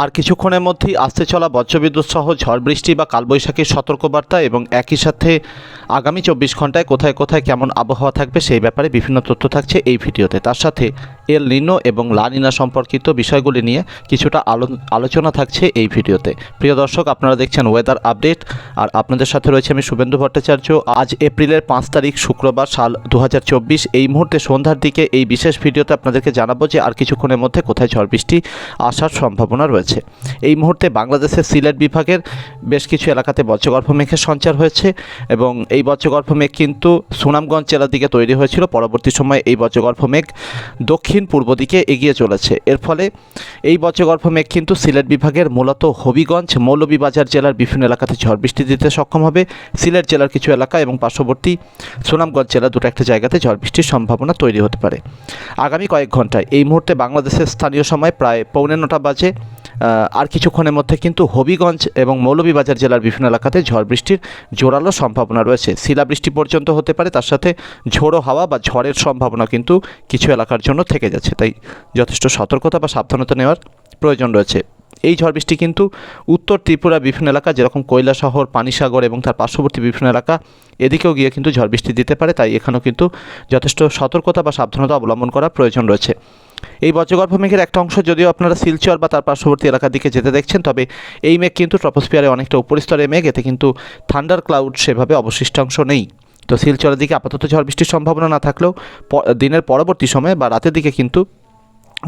আর কিছুক্ষণের মধ্যেই আসতে চলা বজ্রবিদ্যুৎ সহ ঝড় বৃষ্টি বা কালবৈশাখীর সতর্কবার্তা এবং একই সাথে আগামী চব্বিশ ঘন্টায় কোথায় কোথায় কেমন আবহাওয়া থাকবে সেই ব্যাপারে বিভিন্ন তথ্য থাকছে এই ভিডিওতে। তার সাথে এল নিনো এবং লা নিনা সম্পর্কিত বিষয়গুলি নিয়ে কিছুটা আলো, আলোচনা থাকছে এই ভিডিওতে। প্রিয় দর্শক, আপনারা দেখছেন ওয়েদার আপডেট আর আপনাদের সাথে রয়েছে আমি শুভেন্দু ভট্টাচার্য। আজ এপ্রিলের পাঁচ তারিখ, শুক্রবার সাল দু হাজার চব্বিশ। এই মুহূর্তে সন্ধ্যার দিকে এই বিশেষ ভিডিওতে আপনাদেরকে জানাব যে আর কিছুক্ষণের মধ্যে কোথায় ঝড় বৃষ্টি আসার সম্ভাবনা রয়েছে। এই মুহূর্তে বাংলাদেশের সিলেট বিভাগের বেশ কিছু এলাকাতে বজ্রগর্ভ মেঘের সঞ্চার হয়েছে এবং এই বজ্রগর্ভ মেঘ কিন্তু সুনামগঞ্জ জেলার দিকে তৈরি হয়েছিল। পরবর্তী সময়ে এই বজ্রগর্ভ মেঘ দক্ষিণ পূর্ব দিকে এগিয়ে চলেছে। এর ফলে এই বজ্রগর্ভ মেঘ কিন্তু সিলেট বিভাগের মূলত হবিগঞ্জ, মৌলভীবাজার জেলার বিভিন্ন এলাকাতে ঝড় বৃষ্টি দিতে সক্ষম হবে। সিলেট জেলার কিছু এলাকা এবং পার্শ্ববর্তী সুনামগঞ্জ জেলার দুটো একটা জায়গাতে ঝড় বৃষ্টির সম্ভাবনা তৈরি হতে পারে। আগামী কয়েক ঘন্টায় এই মুহূর্তে বাংলাদেশের স্থানীয় সময় প্রায় পৌনে নটা বাজে। আর কিছুক্ষণের মধ্যে কিন্তু হবিগঞ্জ এবং মৌলভীবাজার জেলার বিভিন্ন এলাকাতে ঝড় বৃষ্টির জোরালো সম্ভাবনা রয়েছে। শিলাবৃষ্টি পর্যন্ত হতে পারে, তার সাথে ঝোড়ো হাওয়া বা ঝড়ের সম্ভাবনা কিন্তু কিছু এলাকার জন্য থেকে যাচ্ছে। তাই যথেষ্ট সতর্কতা বা সাবধানতা নেওয়ার প্রয়োজন রয়েছে। এই ঝড় বৃষ্টি কিন্তু উত্তর ত্রিপুরা বিভিন্ন এলাকা, যেরকম কয়লা শহর পানিসাগর এবং তার পার্শ্ববর্তী বিভিন্ন এলাকা, এদিকেও গিয়ে কিন্তু ঝড় বৃষ্টি দিতে পারে। তাই এখানেও কিন্তু যথেষ্ট সতর্কতা বা সাবধানতা অবলম্বন করা প্রয়োজন রয়েছে। এই বজ্রগর্ভ মেঘের একটা অংশ যদিও আপনারা শিলচর বা তার পার্শ্ববর্তী এলাকার দিকে যেতে দেখছেন, তবে এই মেঘ কিন্তু ট্রপোস্ফিয়ারে অনেকটা উপরিস্তরে মেঘ, এতে কিন্তু থান্ডার ক্লাউড সেভাবে অবশিষ্টাংশ নেই। তো শিলচরের দিকে আপাতত ঝড় বৃষ্টির সম্ভাবনা না থাকলেও দিনের পরবর্তী সময়ে বা রাতের দিকে কিন্তু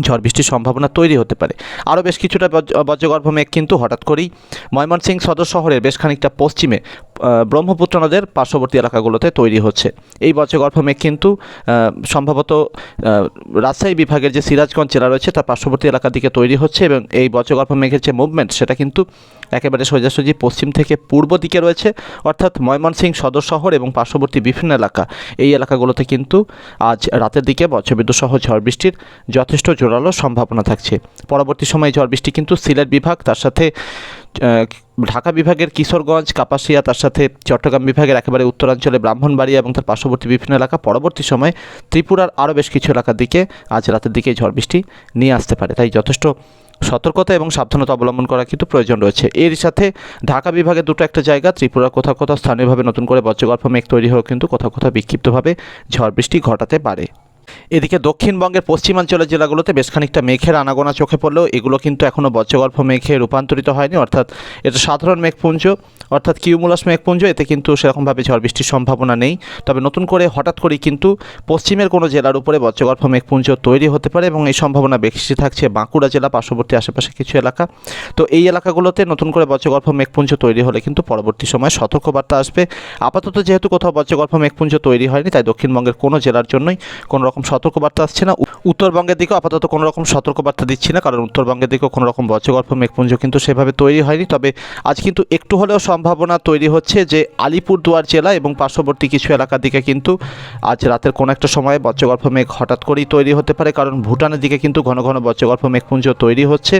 ঝড় বৃষ্টির সম্ভাবনা তৈরি হতে পারে। আরও বেশ কিছুটা বজ্র- বজ্রগর্ভ মেঘ কিন্তু হঠাৎ করেই ময়মনসিংহ সদর শহরের বেশ খানিকটা পশ্চিমে ব্রহ্মপুত্র নদের পার্শ্ববর্তী এলাকাগুলোতে তৈরি হচ্ছে। এই বজ্রগর্ভ মেঘ কিন্তু সম্ভবত রাজশাহী বিভাগের যে সিরাজগঞ্জ জেলা রয়েছে, তার পার্শ্ববর্তী এলাকার দিকে তৈরি হচ্ছে এবং এই বজ্রগর্ভ মেঘের যে মুভমেন্ট সেটা কিন্তু একেবারে সোজাসুজি পশ্চিম থেকে পূর্ব দিকে রয়েছে। অর্থাৎ ময়মনসিংহ সদর শহর এবং পার্শ্ববর্তী বিভিন্ন এলাকা। এই এলাকাগুলোতে কিন্তু আজ রাতের দিকে বজ্রবিদ্যুৎ সহ ঝড় বৃষ্টির যথেষ্ট জোরালো সম্ভাবনা থাকছে। পরবর্তী সময়ে ঝড় বৃষ্টি কিন্তু সিলেট বিভাগ, তার সাথে ঢাকা বিভাগের কিশোরগঞ্জ, কাপাসিয়া, তার সাথে চট্টগ্রাম বিভাগের একেবারে উত্তরাঞ্চলে ব্রাহ্মণবাড়িয়া এবং তার পার্শ্ববর্তী বিভিন্ন এলাকা। পরবর্তী সময়ে ত্রিপুরার আরও বেশ কিছু এলাকার দিকে আজ রাতের দিকে ঝড় বৃষ্টি নিয়ে আসতে পারে। তাই যথেষ্ট সতর্কতা এবং সাবধানতা অবলম্বন করা কিন্তু প্রয়োজন রয়েছে। এর সাথে ঢাকা বিভাগের দুটো একটা জায়গা ত্রিপুরার কোথাও কোথাও স্থানীয়ভাবে নতুন করে বজ্রগর্ভ মেঘ তৈরি হয়েও কিন্তু কোথাও কোথাও বিক্ষিপ্তভাবে ঝড় বৃষ্টি ঘটাতে পারে। এদিকে দক্ষিণবঙ্গের পশ্চিমাঞ্চলের জেলাগুলোতে বেশ খানিকটা মেঘের আনাগোনা চোখে পড়লেও এগুলো কিন্তু এখনও বজ্রগর্ভ মেঘে রূপান্তরিত হয়নি। অর্থাৎ এটা সাধারণ মেঘপুঞ্জ, অর্থাৎ কিউমুলাস মেঘপুঞ্জ, এতে কিন্তু সেরকমভাবে ঝড় বৃষ্টির সম্ভাবনা নেই। তবে নতুন করে হঠাৎ করেই কিন্তু পশ্চিমের কোনো জেলার উপরে বজ্রগর্ভ মেঘপুঞ্জ তৈরি হতে পারে এবং এই সম্ভাবনা বেশি থাকছে বাঁকুড়া জেলা, পার্শ্ববর্তী আশেপাশে কিছু এলাকা। তো এই এলাকাগুলোতে নতুন করে বজ্রগর্ভ মেঘপুঞ্জ তৈরি হলে কিন্তু পরবর্তী সময়ে সতর্কবার্তা আসবে। আপাতত যেহেতু কোথাও বজ্রগর্ভ মেঘপুঞ্জ তৈরি হয়নি, তাই দক্ষিণবঙ্গের কোনো জেলার জন্যই কোনো রকম সতর্কবার্তা আসছে না। উত্তরবঙ্গের দিকেও আপাতত কোনো রকম সতর্কবার্তা দিচ্ছি না, কারণ উত্তরবঙ্গের দিকেও কোনো রকম বজ্রগর্ভ মেঘপুঞ্জ কিন্তু সেভাবে তৈরি হয়নি। তবে আজ কিন্তু একটু হলেও সম্ভাবনা তৈরি হচ্ছে যে আলিপুরদুয়ার জেলা এবং পার্শ্ববর্তী কিছু এলাকার দিকে কিন্তু আজ রাতের কোনো একটা সময়ে বজ্রগর্ভ মেঘ হঠাৎ করেই তৈরি হতে পারে, কারণ ভুটানের দিকে কিন্তু ঘন ঘন বজ্রগর্ভ মেঘপুঞ্জ তৈরি হচ্ছে।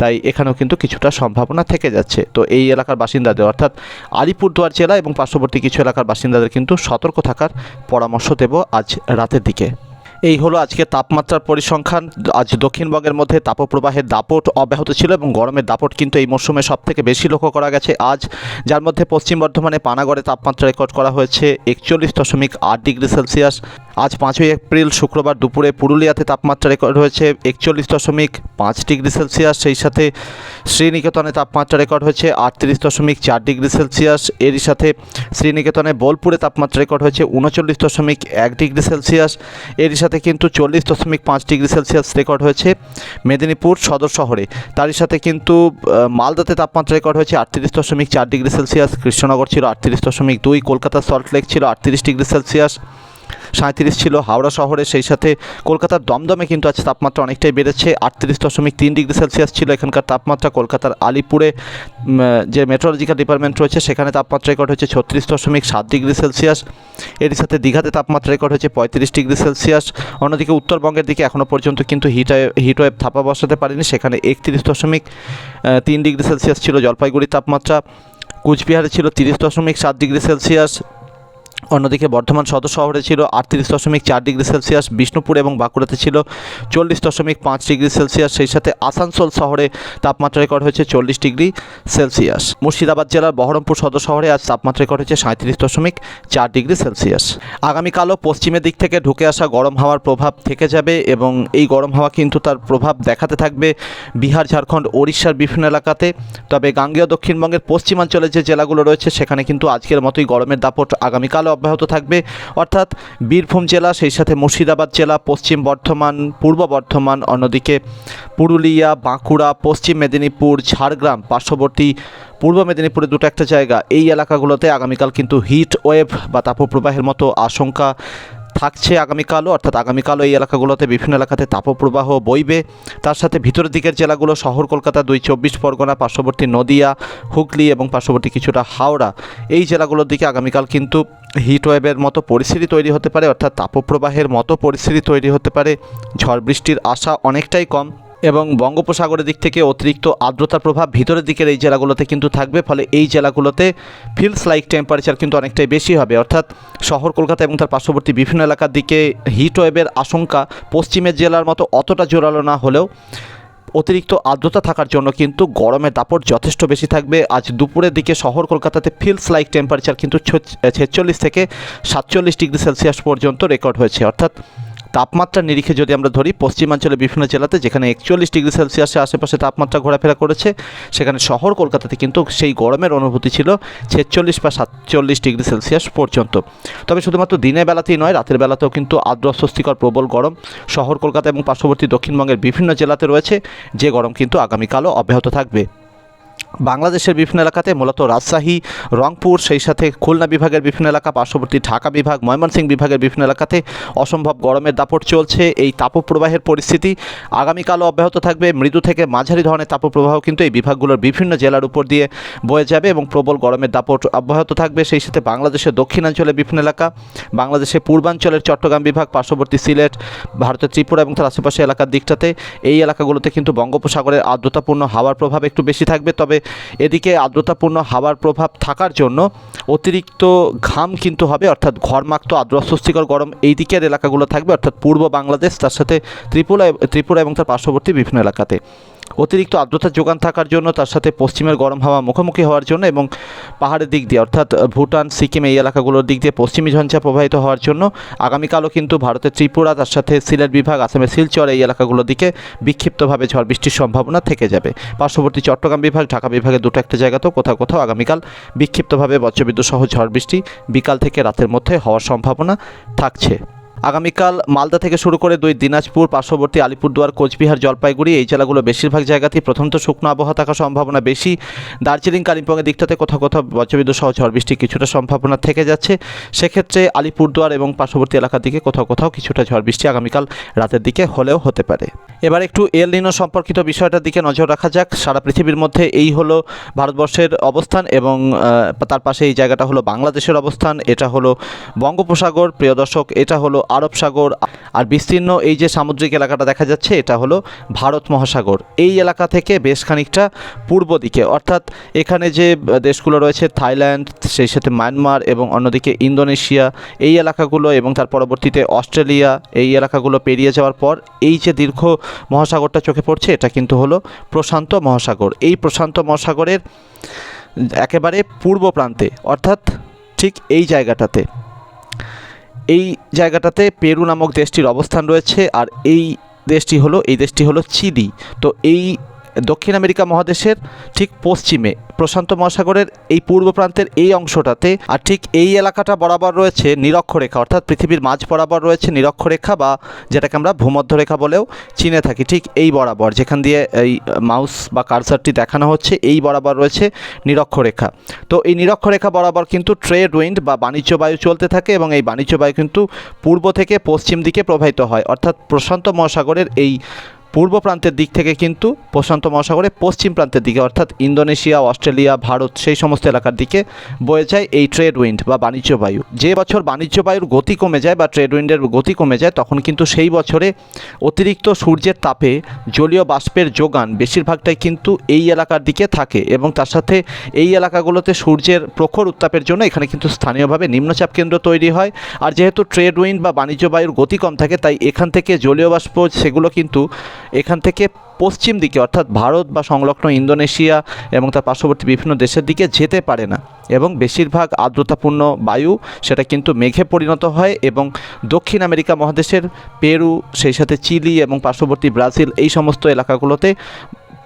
তাই এখানেও কিন্তু কিছুটা সম্ভাবনা থেকে যাচ্ছে। তো এই এলাকার বাসিন্দাদের, অর্থাৎ আলিপুরদুয়ার জেলা এবং পার্শ্ববর্তী কিছু এলাকার বাসিন্দাদের কিন্তু সতর্ক থাকার পরামর্শ দেব আজ রাতের দিকে। এই হলো আজকে তাপমাত্রার পরিসংখ্যান। আজ দক্ষিণবঙ্গের মধ্যে তাপপ্রবাহের দাপট অব্যাহত ছিল এবং গরমের দাপট কিন্তু এই মরশুমে সব থেকে বেশি লক্ষ্য করা গেছে। আজ যার মধ্যে পশ্চিম বর্ধমানে পানাগড়ে তাপমাত্রা রেকর্ড করা হয়েছে একচল্লিশ দশমিক আট ডিগ্রি সেলসিয়াস। আজ পাঁচই এপ্রিল শুক্রবার দুপুরে পুরুলিয়াতে তাপমাত্রা রেকর্ড হয়েছে একচল্লিশ দশমিক পাঁচ ডিগ্রি সেলসিয়াস, সেই সাথে শ্রীনিকেতনে তাপমাত্রা রেকর্ড হয়েছে আটত্রিশ দশমিক চার ডিগ্রি সেলসিয়াস। এরই সাথে শ্রীনিকেতনে বোলপুরে তাপমাত্রা রেকর্ড হয়েছে উনচল্লিশ দশমিক এক ডিগ্রি সেলসিয়াস। এরই সাথে কিন্তু চল্লিশ দশমিক পাঁচ ডিগ্রি সেলসিয়াস রেকর্ড হয়েছে মেদিনীপুর সদর শহরে। তারই সাথে কিন্তু মালদাতে তাপমাত্রা রেকর্ড হয়েছে আটত্রিশ দশমিক চার ডিগ্রি সেলসিয়াস, কৃষ্ণনগর ছিল আটত্রিশ দশমিক দুই, কলকাতার সল্টলেক ছিল আটত্রিশ ডিগ্রি সেলসিয়াস। সাঁত্রিশ ছিল হাওড়া শহরে, সেই সাথে কলকাতার দমদমে কিন্তু আজ তাপমাত্রা অনেকটাই বেড়েছে, আটত্রিশ দশমিক তিন ডিগ্রি সেলসিয়াস ছিল এখানকার তাপমাত্রা, কলকাতার আলিপুরে যে মেট্রোলজিক্যাল ডিপার্টমেন্ট রয়েছে, সেখানে তাপমাত্রা রেকর্ড হয়েছে ছত্রিশ দশমিক সাত ডিগ্রি সেলসিয়াস। এর সাথে দীঘাতে তাপমাত্রা রেকর্ড হয়েছে পঁয়ত্রিশ ডিগ্রি সেলসিয়াস। অন্যদিকে উত্তরবঙ্গের দিকে এখনও পর্যন্ত কিন্তু হিট হিটওয়েভ থাপা বসাতে পারেনি, সেখানে একত্রিশ দশমিক তিন ডিগ্রি সেলসিয়াস ছিল জলপাইগুড়ির তাপমাত্রা। কুচবিহারে ছিল তিরিশ দশমিক সাত ডিগ্রি সেলসিয়াস। অন্যদিকে বর্ধমান সদর শহরে ছিল আটত্রিশ দশমিক চার ডিগ্রি সেলসিয়াস, বিষ্ণুপুর এবং বাঁকুড়াতে ছিল চল্লিশ দশমিক পাঁচ ডিগ্রি সেলসিয়াস। সেই সাথে আসানসোল শহরে তাপমাত্রা রেকর্ড হয়েছে চল্লিশ ডিগ্রি সেলসিয়াস। মুর্শিদাবাদ জেলার বহরমপুর সদর শহরে আজ তাপমাত্রা রেকর্ড হয়েছে সাঁত্রিশ দশমিক চার ডিগ্রি সেলসিয়াস। আগামীকালও পশ্চিমের দিক থেকে ঢুকে আসা গরম হাওয়ার প্রভাব থেকে যাবে এবং এই গরম হাওয়া কিন্তু তার প্রভাব দেখাতে থাকবে বিহার, ঝাড়খণ্ড, ওড়িশার বিভিন্ন এলাকাতে। তবে গাঙ্গেয় দক্ষিণবঙ্গের পশ্চিমাঞ্চলের যে জেলাগুলো রয়েছে, সেখানে কিন্তু আজকের মতোই গরমের দাপট আগামীকালও অব্যাহত থাকবে। অর্থাৎ বীরভূম জেলা, সেই সাথে মুর্শিদাবাদ জেলা, পশ্চিম বর্ধমান, পূর্ব বর্ধমান, অন্যদিকে পুরুলিয়া, বাঁকুড়া, পশ্চিম মেদিনীপুর, ঝাড়গ্রাম, পার্শ্ববর্তী পূর্ব মেদিনীপুরের দুটো একটা জায়গা। এই এলাকাগুলোতে আগামীকাল কিন্তু হিট ওয়েভ বা তাপপ্রবাহের মতো আশঙ্কা থাকছে আগামীকালও। অর্থাৎ আগামীকালও এই এলাকাগুলোতে বিভিন্ন এলাকাতে তাপপ্রবাহ বইবে। তার সাথে ভিতরের দিকের জেলাগুলো শহর কলকাতা দুই, চব্বিশ পরগনা, পার্শ্ববর্তী নদিয়া, হুগলি এবং পার্শ্ববর্তী কিছুটা হাওড়া। এই জেলাগুলোর দিকে আগামীকাল কিন্তু হিট ওয়েভের মতো পরিস্থিতি তৈরি হতে পারে, অর্থাৎ তাপপ্রবাহের মতো পরিস্থিতি তৈরি হতে পারে। ঝড় বৃষ্টির আশা অনেকটাই কম এবং বঙ্গোপসাগরের দিক থেকে অতিরিক্ত আর্দ্রতার প্রভাব ভিতরের দিকের এই জেলাগুলোতে কিন্তু থাকবে, ফলে এই জেলাগুলোতে ফিলস লাইক টেম্পারেচার কিন্তু অনেকটাই বেশি হবে। অর্থাৎ শহর কলকাতা এবং তার পার্শ্ববর্তী বিভিন্ন এলাকার দিকে হিট ওয়েভের আশঙ্কা পশ্চিমের জেলার মতো অতটা জোরালো না হলেও অতিরিক্ত আর্দ্রতা থাকার জন্য কিন্তু গরমের দাপট যথেষ্ট বেশি থাকবে। আজ দুপুরের দিকে শহর কলকাতাতে ফিলস লাইক টেম্পারেচার কিন্তু ছেচল্লিশ থেকে সাতচল্লিশ ডিগ্রি সেলসিয়াস পর্যন্ত রেকর্ড হয়েছে। অর্থাৎ তাপমাত্রার নিরিখে যদি আমরা ধরি পশ্চিমাঞ্চলের বিভিন্ন জেলাতে যেখানে একচল্লিশ ডিগ্রি সেলসিয়াসের আশেপাশে তাপমাত্রা ঘোরাফেরা করেছে, সেখানে শহর কলকাতাতে কিন্তু সেই গরমের অনুভূতি ছিল ছেচল্লিশ বা সাতচল্লিশ ডিগ্রি সেলসিয়াস পর্যন্ত। তবে শুধুমাত্র দিনের বেলাতেই নয়, রাতের বেলাতেও কিন্তু আর্দ্র অস্বস্তিকর প্রবল গরম শহর কলকাতা এবং পার্শ্ববর্তী দক্ষিণবঙ্গের বিভিন্ন জেলাতে রয়েছে, যে গরম কিন্তু আগামীকালও অব্যাহত থাকবে। বাংলাদেশের বিভিন্ন এলাকাতে মূলত রাজশাহী, রংপুর, সেই সাথে খুলনা বিভাগের বিভিন্ন এলাকা, পার্শ্ববর্তী ঢাকা বিভাগ, ময়মনসিংহ বিভাগের বিভিন্ন এলাকাতে অসম্ভব গরমের দাপট চলছে। এই তাপপ্রবাহের পরিস্থিতি আগামীকালও অব্যাহত থাকবে। মৃদু থেকে মাঝারি ধরনের তাপপ্রবাহ কিন্তু এই বিভাগগুলোর বিভিন্ন জেলার উপর দিয়ে বয়ে যাবে এবং প্রবল গরমের দাপট অব্যাহত থাকবে। সেই সাথে বাংলাদেশের দক্ষিণাঞ্চলের বিভিন্ন এলাকা, বাংলাদেশের পূর্বাঞ্চলের চট্টগ্রাম বিভাগ, পার্শ্ববর্তী সিলেট, ভারতের ত্রিপুরা এবং তার আশেপাশে এলাকার দিকটাতে এই এলাকাগুলোতে কিন্তু বঙ্গোপসাগরের আর্দ্রতাপূর্ণ হাওয়ার প্রভাব একটু বেশি থাকবে। তবে এদিকে আর্দ্রতাপূর্ণ হাওয়ার প্রভাব থাকার জন্য অতিরিক্ত ঘাম কিন্তু হবে, অর্থাৎ ঘরমাক্ত আর্দ্র অস্বস্তিকর গরম এই দিকের এলাকাগুলো থাকবে, অর্থাৎ পূর্ব বাংলাদেশ, তার সাথে ত্রিপুরা ত্রিপুরা এবং তার পার্শ্ববর্তী বিভিন্ন এলাকাতে। অতিরিক্ত আর্দ্রতার যোগান থাকার জন্য তার সাথে পশ্চিমের গরম হাওয়া মুখোমুখি হওয়ার জন্য এবং পাহাড়ের দিক দিয়ে, অর্থাৎ ভুটান, সিকিম এই এলাকাগুলোর দিক দিয়ে পশ্চিমী ঝঞ্ঝা প্রবাহিত হওয়ার জন্য আগামীকালও কিন্তু ভারতের ত্রিপুরা, তার সাথে সিলেট বিভাগ, আসামের শিলচর এই এলাকাগুলোর দিকে বিক্ষিপ্তভাবে ঝড় বৃষ্টির সম্ভাবনা থেকে যাবে। পার্শ্ববর্তী চট্টগ্রাম বিভাগ, ঢাকা বিভাগের দুটো একটা জায়গাতেও কোথাও কোথাও আগামীকাল বিক্ষিপ্তভাবে বজ্রবিদ্যুৎ সহ ঝড় বৃষ্টি বিকাল থেকে রাতের মধ্যে হওয়ার সম্ভাবনা থাকছে। আগামীকাল মালদা থেকে শুরু করে দুই দিনাজপুর, পার্শ্ববর্তী আলিপুরদুয়ার, কোচবিহার, জলপাইগুড়ি এই জেলাগুলো বেশিরভাগ জায়গাতেই প্রথমত শুকনো আবহাওয়া থাকার সম্ভাবনা বেশি। দার্জিলিং, কালিম্পংয়ের দিকটাতে কোথাও কোথাও বজ্রবিদ্যুৎ সহ ঝড় বৃষ্টি কিছুটা সম্ভাবনা থেকে যাচ্ছে। সেক্ষেত্রে আলিপুরদুয়ার এবং পার্শ্ববর্তী এলাকার দিকে কোথাও কোথাও কিছুটা ঝড় বৃষ্টি আগামীকাল রাতের দিকে হলেও হতে পারে। এবার একটু এল নিনো সম্পর্কিত বিষয়টার দিকে নজর রাখা যাক। সারা পৃথিবীর মধ্যে এই হলো ভারতবর্ষের অবস্থান এবং তার পাশে এই জায়গাটা হলো বাংলাদেশের অবস্থান, এটা হলো বঙ্গোপসাগর, প্রিয় দর্শক, এটা হলো আরব সাগর আর বিস্তীর্ণ এই যে সামুদ্রিক এলাকাটা দেখা যাচ্ছে, এটা হলো ভারত মহাসাগর। এই এলাকা থেকে বেশ খানিকটা পূর্ব দিকে, অর্থাৎ এখানে যে দেশগুলো রয়েছে, থাইল্যান্ড, সেই সাথে মায়ানমার এবং অন্যদিকে ইন্দোনেশিয়া, এই এলাকাগুলো এবং তার পরবর্তীতে অস্ট্রেলিয়া, এই এলাকাগুলো পেরিয়ে যাওয়ার পর এই যে দীর্ঘ মহাসাগরটা চোখে পড়ছে, এটা কিন্তু হলো প্রশান্ত মহাসাগর। এই প্রশান্ত মহাসাগরের একেবারে পূর্ব প্রান্তে, অর্থাৎ ঠিক এই জায়গাটাতে। এই জায়গাটাতে পেরু নামক দেশটির অবস্থান রয়েছে, আর এই দেশটি হলো এই দেশটি হলো চিলি। তো এই দক্ষিণ আমেরিকা মহাদেশের ঠিক পশ্চিমে প্রশান্ত মহাসাগরের এই পূর্ব প্রান্তের এই অংশটাতে আর ঠিক এই এলাকাটা বরাবর রয়েছে নিরক্ষরেখা, অর্থাৎ পৃথিবীর মাঝ বরাবর রয়েছে নিরক্ষরেখা বা যেটাকে আমরা ভূমধ্যরেখা বলেও চিনে থাকি, ঠিক এই বরাবর যেখান দিয়ে এই মাউস বা কারসারটি দেখানো হচ্ছে, এই বরাবর রয়েছে নিরক্ষরেখা। তো এই নিরক্ষরেখা বরাবর কিন্তু ট্রেড উইন্ড বা বাণিজ্য বায়ু চলতে থাকে এবং এই বাণিজ্য বায়ু কিন্তু পূর্ব থেকে পশ্চিম দিকে প্রবাহিত হয়, অর্থাৎ প্রশান্ত মহাসাগরের এই পূর্ব প্রান্তের দিক থেকে কিন্তু প্রশান্ত মহাসাগরে পশ্চিম প্রান্তের দিকে, অর্থাৎ ইন্দোনেশিয়া, অস্ট্রেলিয়া, ভারত, সেই সমস্ত এলাকার দিকে বয়ে যায় এই ট্রেড উইন্ড বা বাণিজ্য বায়ু। যে বছর বাণিজ্য বায়ুর গতি কমে যায় বা ট্রেড উইন্ডের গতি কমে যায়, তখন কিন্তু সেই বছরে অতিরিক্ত সূর্যের তাপে জলীয় বাষ্পের যোগান বেশিরভাগটাই কিন্তু এই এলাকার দিকে থাকে এবং তার সাথে এই এলাকাগুলোতে সূর্যের প্রখর উত্তাপের জন্য এখানে কিন্তু স্থানীয়ভাবে নিম্নচাপ কেন্দ্র তৈরি হয়। আর যেহেতু ট্রেড উইন্ড বা বাণিজ্য বায়ুর গতি কম থাকে, তাই এখান থেকে জলীয় বাষ্প, সেগুলো কিন্তু এখান থেকে পশ্চিম দিকে, অর্থাৎ ভারত বা সংলগ্ন ইন্দোনেশিয়া এবং তার পার্শ্ববর্তী বিভিন্ন দেশের দিকে যেতে পারে না। এবং বেশিরভাগ আর্দ্রতাপূর্ণ বায়ু সেটা কিন্তু মেঘে পরিণত হয় এবং দক্ষিণ আমেরিকা মহাদেশের পেরু, সেই সাথে চিলি এবং পার্শ্ববর্তী ব্রাজিল এই সমস্ত এলাকাগুলোতে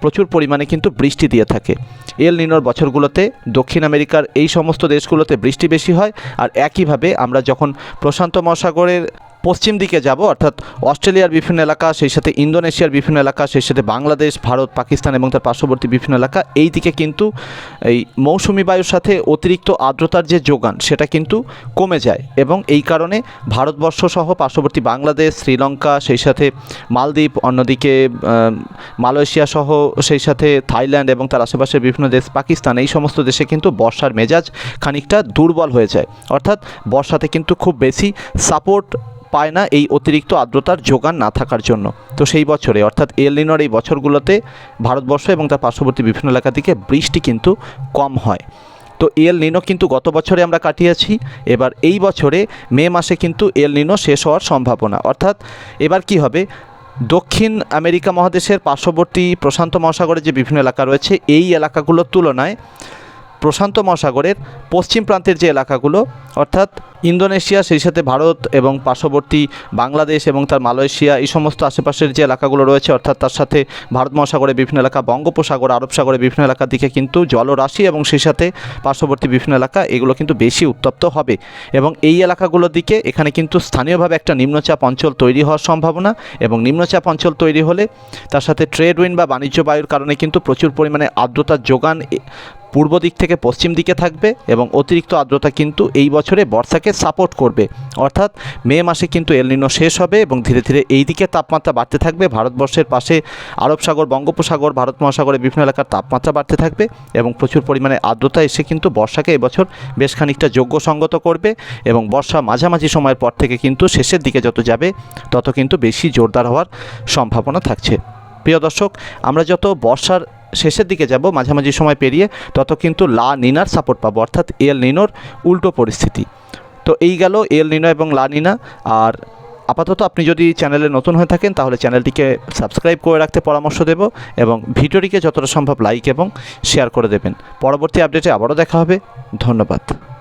প্রচুর পরিমাণে কিন্তু বৃষ্টি দিয়ে থাকে। এল নিনোর বছরগুলোতে দক্ষিণ আমেরিকার এই সমস্ত দেশগুলোতে বৃষ্টি বেশি হয়। আর একইভাবে আমরা যখন প্রশান্ত মহাসাগরের পশ্চিম দিকে যাব, অর্থাৎ অস্ট্রেলিয়ার বিভিন্ন এলাকা, সেই সাথে ইন্দোনেশিয়ার বিভিন্ন এলাকা, সেই সাথে বাংলাদেশ, ভারত, পাকিস্তান এবং তার পার্শ্ববর্তী বিভিন্ন এলাকা, এই দিকে কিন্তু এই মৌসুমি বায়ুর সাথে অতিরিক্ত আর্দ্রতার যে যোগান, সেটা কিন্তু কমে যায় এবং এই কারণে ভারতবর্ষ সহ পার্শ্ববর্তী বাংলাদেশ, শ্রীলঙ্কা, সেই সাথে মালদ্বীপ, অন্যদিকে মালয়েশিয়া সহ সেই সাথে থাইল্যান্ড এবং তার আশেপাশের বিভিন্ন দেশ, পাকিস্তান, এই সমস্ত দেশে কিন্তু বর্ষার মেজাজ খানিকটা দুর্বল হয়ে যায়। অর্থাৎ বর্ষাতে কিন্তু খুব বেশি সাপোর্ট পায় না এই অতিরিক্ত আর্দ্রতার যোগান না থাকার জন্য। তো সেই বছরে, অর্থাৎ এলিনোর এই বছরগুলোতে ভারতবর্ষ এবং তার পার্শ্ববর্তী বিভিন্ন এলাকা থেকে বৃষ্টি কিন্তু কম হয়। তো এল নিনো কিন্তু গত বছরে আমরা কাটিয়েছি, এবার এই বছরে মে মাসে কিন্তু এল নিনো শেষ হওয়ার সম্ভাবনা। অর্থাৎ এবার কি হবে? দক্ষিণ আমেরিকা মহাদেশের পার্শ্ববর্তী প্রশান্ত মহাসাগরের যে বিভিন্ন এলাকা রয়েছে, এই এলাকাগুলোর তুলনায় প্রশান্ত মহাসাগরের পশ্চিম প্রান্তের যে এলাকাগুলো, অর্থাৎ ইন্দোনেশিয়া, সেই সাথে ভারত এবং পার্শ্ববর্তী বাংলাদেশ এবং তার মালয়েশিয়া, এই সমস্ত আশেপাশের যে এলাকাগুলো রয়েছে, অর্থাৎ তার সাথে ভারত মহাসাগরের বিভিন্ন এলাকা, বঙ্গোপসাগর, আরব সাগরের বিভিন্ন এলাকার দিকে কিন্তু জলরাশি এবং সেই সাথে পার্শ্ববর্তী বিভিন্ন এলাকা, এগুলো কিন্তু বেশি উত্তপ্ত হবে। এবং এই এলাকাগুলোর দিকে এখানে কিন্তু স্থানীয়ভাবে একটা নিম্নচাপ অঞ্চল তৈরি হওয়ার সম্ভাবনা এবং নিম্নচাপ অঞ্চল তৈরি হলে তার সাথে ট্রেড উইন বা বাণিজ্য বায়ুর কারণে কিন্তু প্রচুর পরিমাণে আর্দ্রতার যোগান পূর্ব দিক থেকে পশ্চিম দিকে থাকবে এবং অতিরিক্ত আর্দ্রতা কিন্তু এই বছরে বর্ষাকে সাপোর্ট করবে। অর্থাৎ মে মাসে কিন্তু এলনিনো শেষ হবে এবং ধীরে ধীরে এই দিকে তাপমাত্রা বাড়তে থাকবে। ভারতবর্ষের পাশে আরব সাগর, বঙ্গোপসাগর, ভারত মহাসাগরের বিভিন্ন এলাকার তাপমাত্রা বাড়তে থাকবে এবং প্রচুর পরিমাণে আর্দ্রতা এসে কিন্তু বর্ষাকে এবছর বেশ খানিকটা যোগ্য সঙ্গত করবে এবং বর্ষা মাঝামাঝি সময়ের পর থেকে কিন্তু শেষের দিকে যত যাবে, তত কিন্তু বেশি জোরদার হওয়ার সম্ভাবনা থাকছে। প্রিয় দর্শক, আমরা যত বর্ষার শেষের দিকে যাব, মাঝামাঝি সময় পেরিয়ে তত কিন্তু লা নিনার সাপোর্ট পাবো, অর্থাৎ এল নিনোর উল্টো পরিস্থিতি। তো এই গেল এল নিনো এবং লা নিনা, আর আপাতত আপনি যদি চ্যানেলে নতুন হয়ে থাকেন, তাহলে চ্যানেলটিকে সাবস্ক্রাইব করে রাখতে পরামর্শ দেব এবং ভিডিওটিকে যতটা সম্ভব লাইক এবং শেয়ার করে দেবেন। পরবর্তী আপডেটে আবারও দেখা হবে। ধন্যবাদ।